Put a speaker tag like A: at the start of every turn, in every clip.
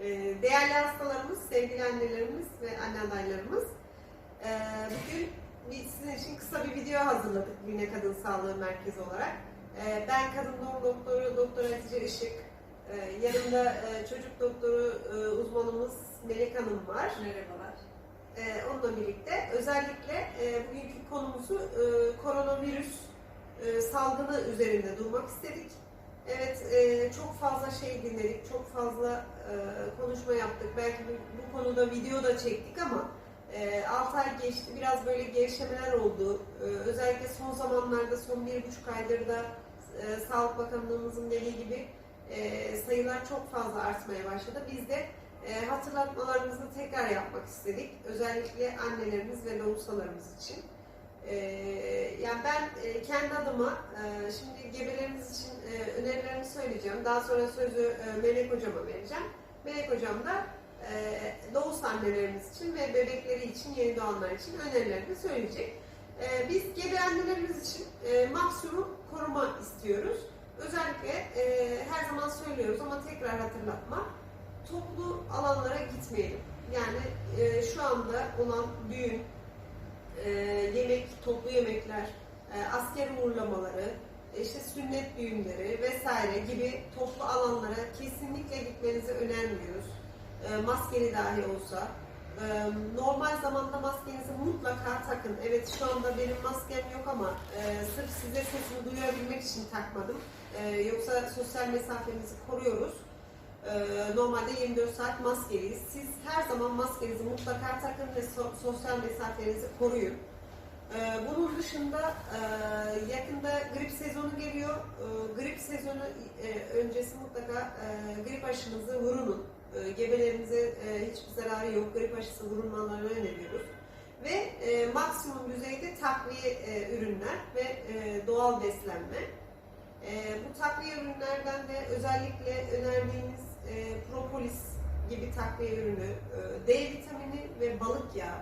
A: Ee, Değerli hastalarımız, sevgili annelerimiz ve anne adaylarımız. ee, Bugün sizin için kısa bir video hazırladık Yine Kadın Sağlığı Merkezi olarak. Ee, Ben kadın doğum doktoru Doktor Hatice Işık. Yanımda e, çocuk doktoru e, uzmanımız Melek Hanım var.
B: Merhabalar.
A: Onunla birlikte özellikle e, bugünkü konumuzu koronavirüs salgını üzerinde durmak istedik. Evet, e, çok fazla şey dinledik, çok fazla e, konuşma yaptık. Belki bu, bu konuda video da çektik ama e, 6 ay geçti, biraz böyle gevşemeler oldu. E, özellikle son zamanlarda, son bir buçuk aydır da e, Sağlık Bakanlığımızın dediği gibi e, sayılar çok fazla artmaya başladı. Biz de e, hatırlatmalarımızı tekrar yapmak istedik. Özellikle annelerimiz ve doğumsalarımız için. E, yani ben e, kendi adıma e, şimdi gebelerimiz için e, önerilerimi söyleyeceğim. Daha sonra sözü Melek Hocam'a vereceğim. Melek Hocam da e, doğus annelerimiz için ve bebekleri için, yeni doğanlar için önerilerini söyleyecek. Biz gebe annelerimiz için e, maksimum koruma istiyoruz. Özellikle her zaman söylüyoruz ama tekrar hatırlatma toplu alanlara gitmeyelim. Yani şu anda olan düğün, e, yemek, toplu yemekler, e, asker uğurlamaları, e, işte sünnet düğünleri vesaire gibi toplu alanlara kesinlikle gitmenizi önermiyoruz. E, maskeli dahi olsa. E, normal zamanda maskenizi mutlaka takın. Evet şu anda benim maskem yok ama e, sırf size sesimi duyabilmek için takmadım. E, yoksa sosyal mesafemizi koruyoruz. Ee, Normalde 24 saat maskeliyiz. Siz her zaman maskenizi mutlaka takın ve so- sosyal mesafenizi koruyun. Ee, Bunun dışında e, yakında grip sezonu geliyor. Ee, Grip sezonu e, öncesi mutlaka e, grip aşınızı vurunun. Ee, Gebelerimize e, hiçbir zararı yok. Grip aşısı vurulmalarını öneriyoruz. Ve e, maksimum düzeyde takviye e, ürünler ve e, doğal beslenme. E, bu takviye ürünlerden de özellikle önerdiğimiz e, propolis gibi takviye ürünü, e, D vitamini ve balık yağı.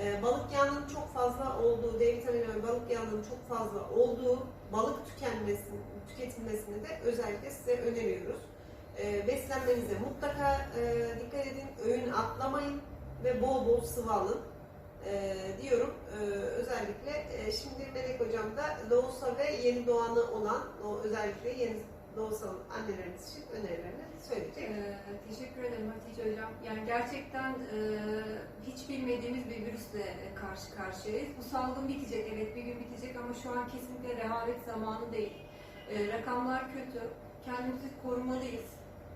A: E, balık yağının çok fazla olduğu, D vitamini ve balık yağının çok fazla olduğu balık tükenmesini, tüketilmesini de özellikle size öneriyoruz. E, beslenmenize mutlaka e, dikkat edin, öğün atlamayın ve bol bol sıvı alın. E, diyorum E, özellikle e, şimdi Melek Hocam da doğusa ve yeni doğanı olan o özellikle yeni doğusal annelerimiz için önerilerini söyleyecek.
B: Ee, teşekkür ederim Hatice Hocam. Yani gerçekten e, hiç bilmediğimiz bir virüsle karşı karşıyayız. Bu salgın bitecek, evet bir gün bitecek ama şu an kesinlikle rehavet zamanı değil. E, rakamlar kötü, kendimizi korumalıyız.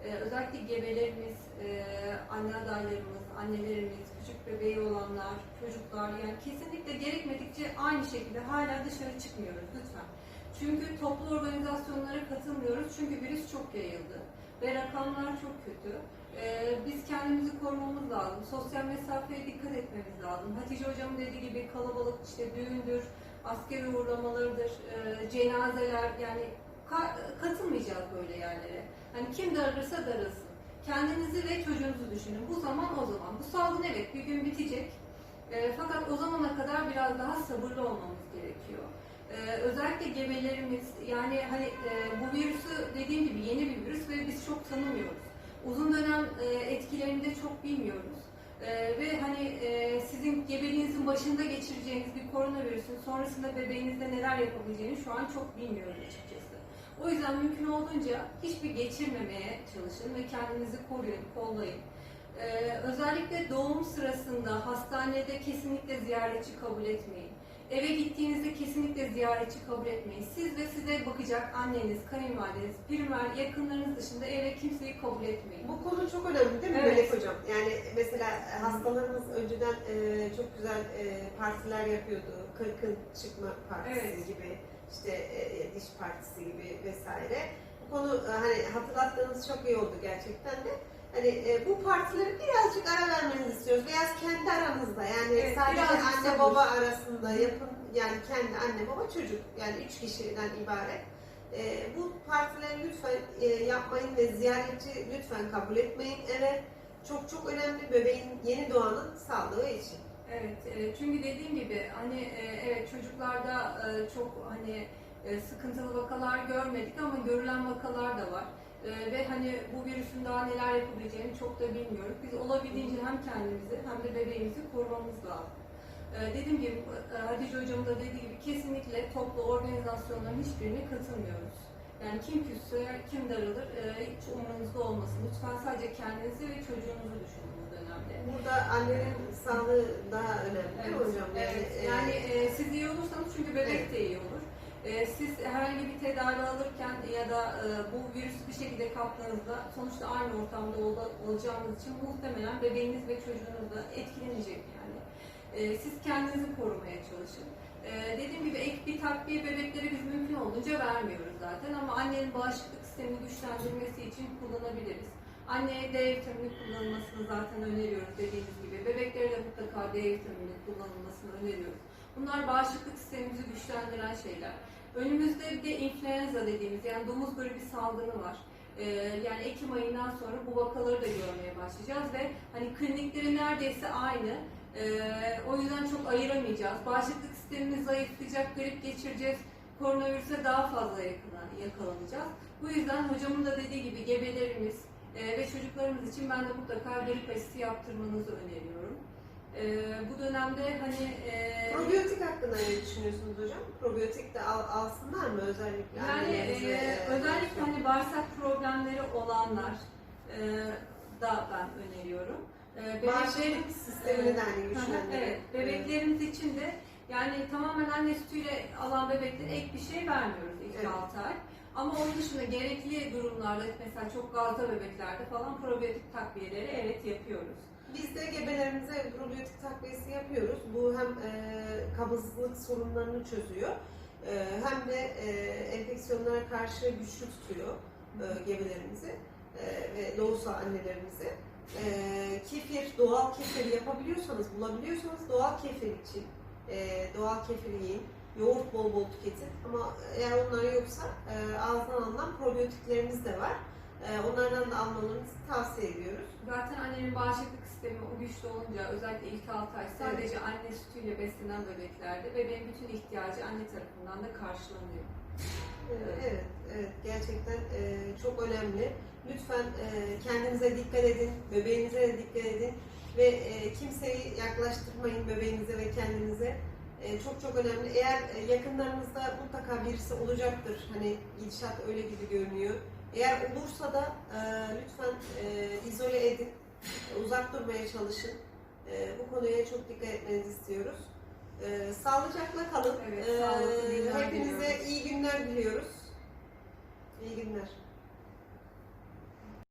B: E, özellikle gebelerimiz, e, anne adaylarımız, annelerimiz, küçük bebeği olanlar, çocuklar yani kesinlikle gerekmedikçe aynı şekilde hala dışarı çıkmıyoruz lütfen. Çünkü toplu organizasyonlara katılmıyoruz çünkü virüs çok yayıldı ve rakamlar çok kötü. Ee, biz kendimizi korumamız lazım. Sosyal mesafeye dikkat etmemiz lazım. Hatice Hocam'ın dediği gibi kalabalık işte düğündür, asker uğurlamalarıdır, e, cenazeler yani ka- katılmayacağız böyle yerlere. Hani kim darılırsa darılsın. Kendinizi ve çocuğunuzu düşünün. Bu zaman o zaman. Bu salgın evet bir gün bitecek. E, fakat o zamana kadar biraz daha sabırlı olmamız gerekiyor. Ee, özellikle gebelerimiz yani hani e, bu virüsü dediğim gibi yeni bir virüs ve biz çok tanımıyoruz. Uzun dönem e, etkilerini de çok bilmiyoruz. E, ve hani e, sizin gebeliğinizin başında geçireceğiniz bir koronavirüsün sonrasında bebeğinizde neler yapabileceğini şu an çok bilmiyoruz açıkçası. O yüzden mümkün olduğunca hiçbir geçirmemeye çalışın ve kendinizi koruyun, kollayın. Ee, özellikle doğum sırasında hastanede kesinlikle ziyaretçi kabul etmeyin. Eve gittiğinizde kesinlikle ziyaretçi kabul etmeyin. Siz ve size bakacak anneniz, kayınvalideniz, primer, yakınlarınız dışında eve kimseyi kabul etmeyin.
A: Bu konu çok önemli değil mi
B: Evet.
A: Melek Hocam? Yani mesela hastalarımız önceden e, çok güzel e, partiler yapıyordu. Kırkın çıkma partisi
B: Evet.
A: gibi, işte e, diş partisi gibi vesaire. Bu konu e, hani hatırlattığınız çok iyi oldu gerçekten de. Hani e, bu partileri birazcık ara vermenizi istiyoruz. Biraz kendi aranızda yani
B: Evet,
A: sadece anne baba arasında yapın. Yani kendi anne baba çocuk yani üç kişiden ibaret. E, bu partileri lütfen e, yapmayın ve ziyaretçi lütfen kabul etmeyin. Evet çok çok önemli bebeğin yeni doğanın sağlığı için.
B: Evet, e, çünkü dediğim gibi hani e, evet çocuklarda e, çok hani e, sıkıntılı vakalar görmedik ama görülen vakalar da var. E, ve hani bu virüsün daha neler yapabileceğini çok da bilmiyoruz. Biz olabildiğince hem kendimizi hem de bebeğimizi korumamız lazım. Ee, dediğim gibi, e, Hatice Hocam'ın da dediği gibi kesinlikle toplu organizasyonların hiçbirine katılmıyoruz. Yani kim küsse, kim darılır e, hiç umurunuzda olmasın. Lütfen sadece kendinizi ve çocuğunuzu düşünün dönemde.
A: Burada annenin sağlığı daha önemli
B: Evet,
A: hocam?
B: evet.
A: e,
B: Yani e, siz iyi olursanız çünkü bebek
A: Evet.
B: de iyi olur. E, siz herhangi bir tedavi alırken ya da e, bu virüsü bir şekilde kaptığınızda sonuçta aynı ortamda ol- olacağınız için muhtemelen bebeğiniz ve çocuğunuz da etkilenecek yani. E, siz kendinizi korumaya çalışın. E, dediğim gibi ek bir takviye bebeklere biz mümkün olduğunca vermiyoruz zaten ama annenin bağışıklık sistemini güçlendirmesi için kullanabiliriz. Anneye D vitamini kullanılmasını zaten öneriyoruz dediğimiz gibi. Bebeklere de mutlaka D vitamini kullanılmasını öneriyoruz. Bunlar bağışıklık sistemimizi güçlendiren şeyler. Önümüzde bir de influenza dediğimiz yani domuz gribi salgını var. Ee, yani Ekim ayından sonra bu vakaları da görmeye başlayacağız ve hani klinikleri neredeyse aynı. Ee, o yüzden çok ayıramayacağız. Bağışıklık sistemimiz zayıflayacak, grip geçireceğiz. Koronavirüse daha fazla yakalanacağız. Bu yüzden hocamın da dediği gibi gebelerimiz e, ve çocuklarımız için ben de mutlaka grip aşısı yaptırmanızı öneriyorum. E, bu dönemde hani e,
A: Probiyotik hakkında ne düşünüyorsunuz hocam? Probiyotik de al, alsınlar mı özellikle?
B: Yani e, özellikle hani bağırsak problemleri olanlar e, da ben öneriyorum. E, bebeklerin
A: Bağışıklık sistemini de hani güçlendirin.
B: evet, bebeklerimiz için de yani tamamen anne sütüyle alan bebeklere ek bir şey vermiyoruz ilk
A: Evet.
B: 6 ay. Ama onun dışında gerekli durumlarda mesela çok gazda bebeklerde falan probiyotik takviyeleri evet yapıyoruz.
A: Biz de gebelerimize probiyotik takviyesi yapıyoruz. Bu hem e, kabızlık sorunlarını çözüyor e, hem de e, enfeksiyonlara karşı güçlü tutuyor e, gebelerimizi e, ve doğusa annelerimizi. E, kefir, doğal kefir yapabiliyorsanız, bulabiliyorsanız doğal kefir için e, doğal kefir yiyin. Yoğurt bol bol tüketin ama eğer onlar yoksa e, ağızdan alınan probiyotiklerimiz de var. E, onlardan da almalarınızı tavsiye ediyoruz.
B: Zaten annenin bağışıklık sistemi o güçlü olunca özellikle ilk 6 ay sadece anne sütüyle beslenen bebeklerde bebeğin bütün ihtiyacı anne tarafından da karşılanıyor.
A: Evet, evet, evet. gerçekten e, çok önemli. Lütfen e, kendinize dikkat edin, bebeğinize de dikkat edin ve e, kimseyi yaklaştırmayın bebeğinize ve kendinize. E, çok çok önemli. Eğer e, yakınlarınızda mutlaka birisi olacaktır. Hani gidişat öyle gibi görünüyor. Eğer olursa da e, lütfen e, izole edin, uzak durmaya çalışın. E, bu konuya çok dikkat etmenizi istiyoruz. E, sağlıcakla kalın.
B: Evet,
A: E, hepinize iyi günler diliyoruz. İyi günler.